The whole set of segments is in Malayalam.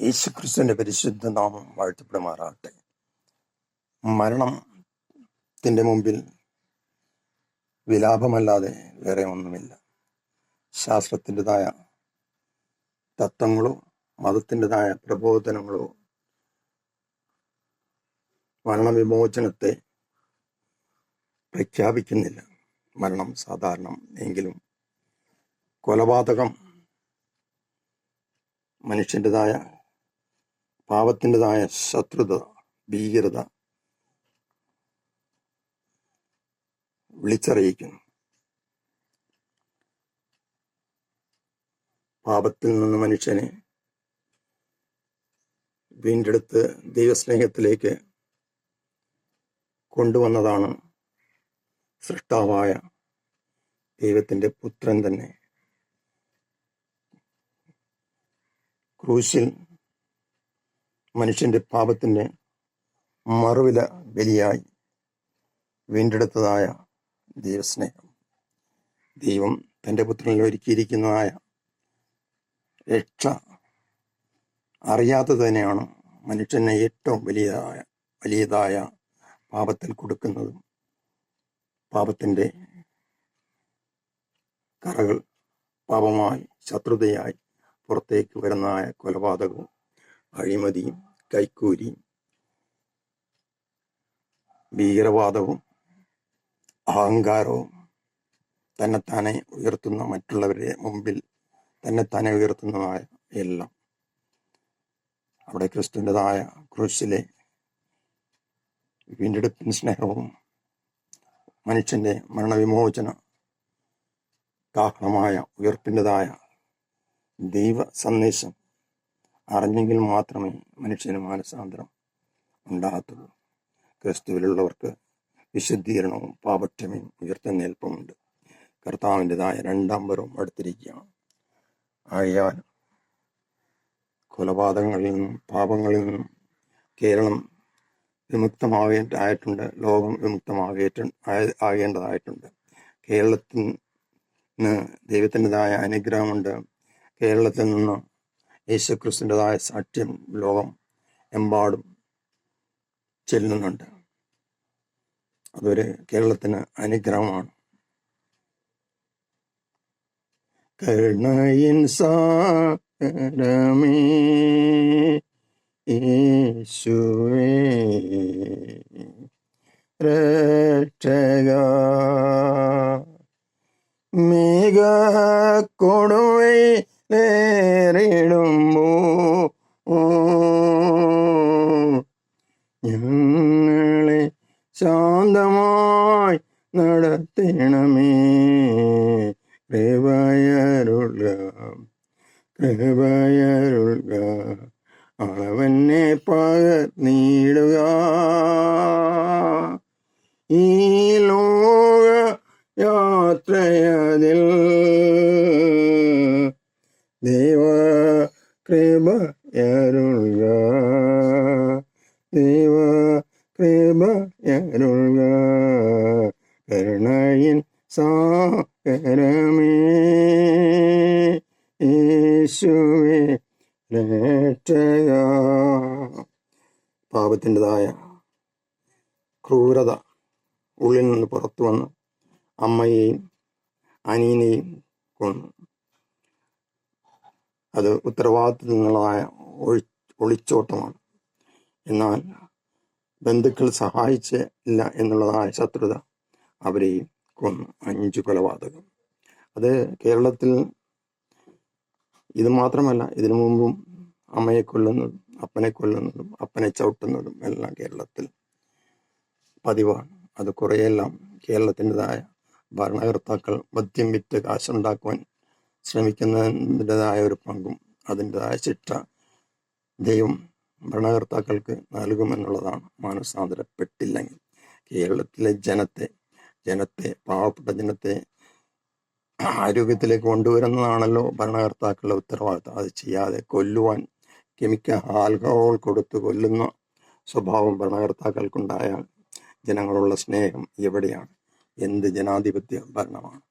യേശുക്രിസ്തുവിന്റെ പരിശുദ്ധ നാമം വാഴ്ത്തപ്പെടുമാറാകട്ടെ. മരണത്തിന്റെ മുമ്പിൽ വിലാപമല്ലാതെ വേറെ ഒന്നുമില്ല. ശാസ്ത്രത്തിന്റെതായ തത്വങ്ങളോ മതത്തിന്റെതായ പ്രബോധനങ്ങളോ മരണവിമോചനത്തെ പ്രഖ്യാപിക്കുന്നില്ല. മരണം സാധാരണം എങ്കിലും കൊലപാതകം മനുഷ്യന്റെതായ പാപത്തിന്റെതായ ശത്രുത ഭീകരത വിളിച്ചറിയിക്കുന്നു. പാപത്തിൽ നിന്ന് മനുഷ്യനെ വീണ്ടെടുത്ത് ദൈവസ്നേഹത്തിലേക്ക് കൊണ്ടുവന്നതാണ് സൃഷ്ടാവായ ദൈവത്തിന്റെ പുത്രൻ തന്നെ. ക്രൂശിൽ മനുഷ്യന്റെ പാപത്തിന് മറുവില ബലിയായി വീണ്ടെടുത്തതായ ദൈവസ്നേഹം. ദൈവം തന്റെ പുത്രനിൽ ഒരുക്കിയിരിക്കുന്നതായ രക്ഷ അറിയാതെ തന്നെയാണ് മനുഷ്യനെ ഏറ്റവും വലിയതായ വലിയതായ പാപത്തിൽ കൊടുക്കുന്നതും പാപത്തിന്റെ കറകൾ പാപമായി ശത്രുതയായി പുറത്തേക്ക് വരുന്നതായ കൊലപാതകവും അഴിമതിയും കൈക്കൂലിയും ഭീകരവാദവും അഹങ്കാരവും തന്നെത്താനെ ഉയർത്തുന്ന മറ്റുള്ളവരുടെ മുമ്പിൽ തന്നെത്താനെ ഉയർത്തുന്നതായ എല്ലാം അവിടെ ക്രിസ്തുവിന്റെതായ ക്രൂശിലെ വീണ്ടെടുപ്പിന് സ്നേഹവും മനുഷ്യന്റെ മരണവിമോചന കാഹളമായ ഉയർപ്പിന്റെതായ ദൈവ സന്ദേശം അറിഞ്ഞെങ്കിൽ മാത്രമേ മനുഷ്യന് മാനസാന്തരം ഉണ്ടാകത്തുള്ളൂ. ക്രിസ്തുവിലുള്ളവർക്ക് വിശുദ്ധീകരണവും പാപക്ഷമയും ഉയർത്തെന്നേൽപ്പമുണ്ട് കർത്താവിന്റെതായ രണ്ടാം വരവും അടുത്തിരിക്കുകയാണ്. ആയാൽ കൊലപാതകങ്ങളിൽ നിന്നും പാപങ്ങളിൽ നിന്നും കേരളം വിമുക്തമാകേണ്ടതായിട്ടുണ്ട് ലോകം വിമുക്തമാകേറ്റ ആകേണ്ടതായിട്ടുണ്ട്. കേരളത്തിൽ നിന്ന് ദൈവത്തിന്റെതായ അനുഗ്രഹമുണ്ട്. കേരളത്തിൽ നിന്ന് യേശുക്രിസ്തുവിന്റെതായ സാക്ഷ്യം ലോകം എമ്പാടും ചെല്ലുന്നുണ്ട്. അതൊരു കേരളത്തിന് അനുഗ്രഹമാണ്. കരുണയിൻ സാരമേ യേശുവേ മേഘ കൊടുവയിലേറിടുമ്പോ ഞങ്ങളെ ശാന്തമായി നടത്തണമേ. കൃപയരുൾക കൃപയരുൾക അളവന്നെ പകർന്നിടുക ഈ ലോക യാത്രയതിൽ ദൈവ കൃപയരുൾക ദൈവ കൃപയരുൾക കരുണയിൻ സാകരമേ യേശുവേ രക്ഷക പാപത്തിന്റെതായ ക്രൂരത ഉള്ളിൽ നിന്ന് പുറത്തു വന്ന് അമ്മയെയും അനിയനെയും കൊന്നു. അത് ഉത്തരവാദിത്തത്തിൽ നിന്നുള്ളതായ ഒഴി ഒളിച്ചോട്ടമാണ്. എന്നാൽ ബന്ധുക്കൾ സഹായിച്ചില്ല എന്നുള്ളതായ ശത്രുത അവരെയും കൊന്നു. അഞ്ചു കൊലപാതകം. അത് കേരളത്തിൽ ഇത് മാത്രമല്ല ഇതിനു മുമ്പും അമ്മയെ കൊല്ലുന്നതും അപ്പനെ കൊല്ലുന്നതും അപ്പനെ ചവിട്ടുന്നതും എല്ലാം കേരളത്തിൽ പതിവാണ്. അത് കുറേയെല്ലാം കേരളത്തിന്റെതായ ഭരണകർത്താക്കൾ മദ്യം വിറ്റ് കാശുണ്ടാക്കുവാൻ ശ്രമിക്കുന്നതിന്റെതായ ഒരു പങ്കും അതിന്റെതായ ശിക്ഷ ദൈവം ഭരണകർത്താക്കൾക്ക് നൽകുമെന്നുള്ളതാണ് മാനസാന്തരപ്പെട്ടില്ലെങ്കിൽ. കേരളത്തിലെ ജനത്തെ ജനത്തെ പാവപ്പെട്ട ജനത്തെ ആരോഗ്യത്തിലേക്ക് കൊണ്ടുവരുന്നതാണല്ലോ ഭരണകർത്താക്കളുടെ ഉത്തരവാദിത്തം. അത് ചെയ്യാതെ കൊല്ലുവാൻ കെമിക്കൽ ആൽക്കഹോൾ കൊടുത്ത് കൊല്ലുന്ന സ്വഭാവം ഭരണകർത്താക്കൾക്കുണ്ടായാൽ ജനങ്ങളുള്ള സ്നേഹം എവിടെയാണ്? എന്ത് ജനാധിപത്യ ഭരണമാണ്?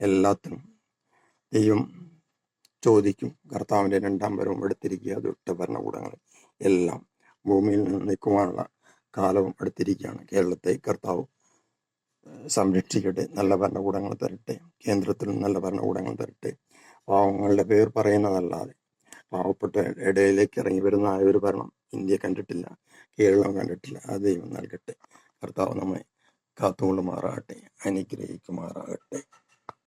എല്ലാത്തിനും ദൈവം ചോദിക്കും. കർത്താവിന്റെ രണ്ടാം വരവും എടുത്തിരിക്കുക ദുഷ്ട ഭരണകൂടങ്ങൾ എല്ലാം ഭൂമിയിൽ നിന്ന് നിൽക്കുവാനുള്ള കാലവും എടുത്തിരിക്കുകയാണ്. കേരളത്തെ കർത്താവ് സംരക്ഷിക്കട്ടെ നല്ല ഭരണകൂടങ്ങൾ തരട്ടെ കേന്ദ്രത്തിൽ നല്ല ഭരണകൂടങ്ങൾ തരട്ടെ. പാവങ്ങളുടെ പേർ പറയുന്നതല്ലാതെ പാവപ്പെട്ട ഇടയിലേക്ക് ഇറങ്ങി വരുന്ന ആ ഒരു ഭരണം ഇന്ത്യ കണ്ടിട്ടില്ല കേരളം കണ്ടിട്ടില്ല. ആ ദൈവം നൽകട്ടെ. കർത്താവ് നമ്മെ കാത്തുകൊണ്ട് മാറാകട്ടെ അനുഗ്രഹിക്കുമാറാകട്ടെ.